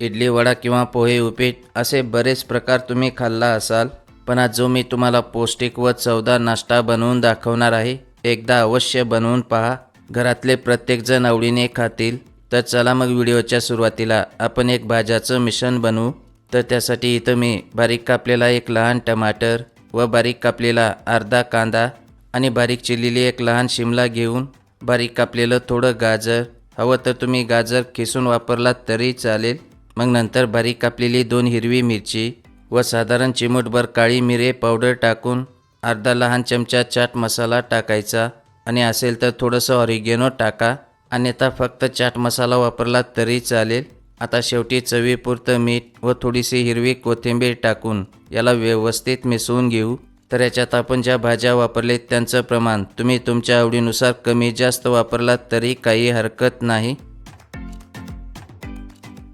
इडली वडा किंवा पोहे उपीट असे बरेच प्रकार तुम्ही खाल्ला असाल पण आज जो मी तुम्हाला पौष्टिक व चवदार नाश्ता बनवून दाखवणार आहे एकदा अवश्य बनवून पहा. घरातले प्रत्येकजण आवडीने खातील. तर चला मग व्हिडिओच्या सुरुवातीला आपण एक भाज्याचं मिश्रण बनवू. तर त्यासाठी इथं मी बारीक कापलेला एक लहान टमाटर व बारीक कापलेला अर्धा कांदा आणि बारीक चिरलेली एक लहान शिमला घेऊन बारीक कापलेलं थोडं गाजर. हवं तर तुम्ही गाजर खिसून वापरलात तरी चालेल. मग नंतर बारीक कापलेली दोन हिरवी मिरची व साधारण चिमूटभर काळी मिरे पावडर टाकून अर्धा लहान चमचा चाट मसाला टाकायचा. आणि असेल तर थोडंसं ऑरिगेनो टाका. अन्यथा फक्त चाट मसाला वापरला तरी चालेल. आता शेवटी चवीपुरतं मीठ व थोडीशी हिरवी कोथिंबीर टाकून याला व्यवस्थित मिसळून घेऊ. तर याच्यात आपण ज्या भाज्या वापरलेत त्यांचं प्रमाण तुम्ही तुमच्या आवडीनुसार कमी जास्त वापरलात तरी काही हरकत नाही.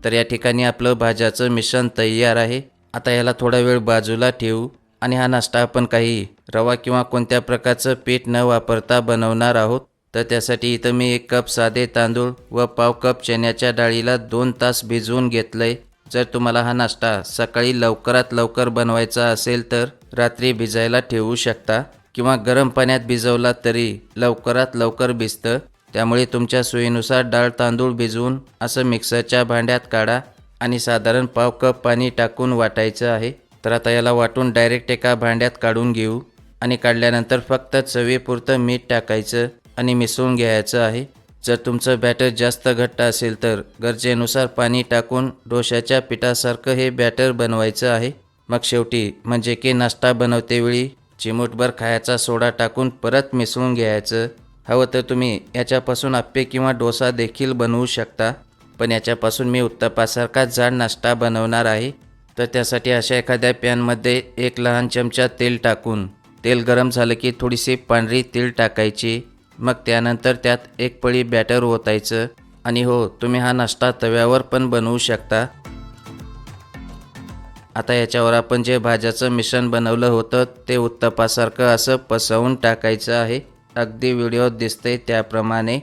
तर या ठिकाणी आपलं भाज्याचं मिश्रण तयार आहे. आता याला थोडा वेळ बाजूला ठेवू आणि हा नाश्ता आपण काही रवा किंवा कोणत्या प्रकारचं पीठ न वापरता बनवणार आहोत. तर त्यासाठी इथं मी एक कप साधे तांदूळ व पाव कप चण्याच्या डाळीला दोन तास भिजवून घेतलंय. जर तुम्हाला हा नाश्ता सकाळी लवकरात लवकर बनवायचा असेल तर रात्री भिजायला ठेवू शकता किंवा गरम पाण्यात भिजवला तरी लवकरात लवकर भिजतं. त्यामुळे तुमच्या सोयीनुसार डाळ तांदूळ भिजवून असं मिक्सरच्या भांड्यात काढा आणि साधारण पाव कप पाणी टाकून वाटायचं आहे. तर आता याला वाटून डायरेक्ट एका भांड्यात काढून घेऊ आणि काढल्यानंतर फक्त चवीपुरतं मीठ टाकायचं आणि मिसळून घ्यायचं आहे. जर तुमचं बॅटर जास्त घट्ट असेल तर गरजेनुसार पाणी टाकून डोशाच्या पिठासारखं हे बॅटर बनवायचं आहे. मग शेवटी म्हणजे की नाश्ता बनवतेवेळी चिमूटभर खायचा सोडा टाकून परत मिसळून घ्यायचं. हवं तर तुम्ही याच्यापासून आप्पे किंवा डोसा देखील बनवू शकता. पण याच्यापासून मी उत्तपासारखा जाड नाश्ता बनवणार आहे. तर त्यासाठी अशा एखाद्या पॅनमध्ये एक लहान चमचा तेल टाकून तेल गरम झालं की थोडीशी पांढरी तीळ टाकायची. मग त्यानंतर त्यात एक पळी बॅटर ओतायचं. आणि हो तुम्ही हा नाश्ता तव्यावर पण बनवू शकता. आता याच्यावर आपण जे भाज्याचं मिश्रण बनवलं होतं ते उत्तपासारखं असं पसवून टाकायचं आहे. अगदी व्हिडिओत दिसते त्याप्रमाणे.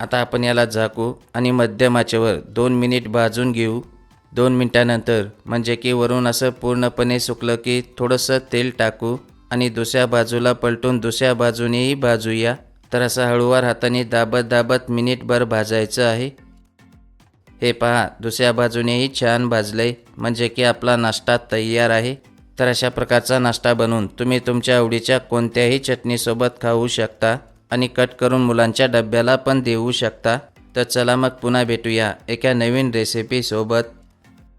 आता आपण याला झाकू आणि मध्यम आचेवर दोन मिनिट भाजून घेऊ. दोन मिनटानंतर म्हणजे की वरून असं पूर्णपणे सुकलं की थोडंसं तेल टाकू आणि दुसऱ्या बाजूला पलटून दुसऱ्या बाजूनेही भाजूया. तर असं हळूवार हाताने दाबत दाबत मिनिटभर भाजायचं आहे. हे पहा दुसऱ्या बाजूनेही छान भाजलंय. म्हणजे की आपला नाश्ता तयार आहे. तर अशा प्रकारचा नाश्ता बनवून तुम्ही तुमच्या आवडीच्या कोणत्याही चटणीसोबत खाऊ शकता आणि कट करून मुलांच्या डब्याला पण देऊ शकता. तर चला मग पुन्हा भेटूया एका नवीन रेसिपीसोबत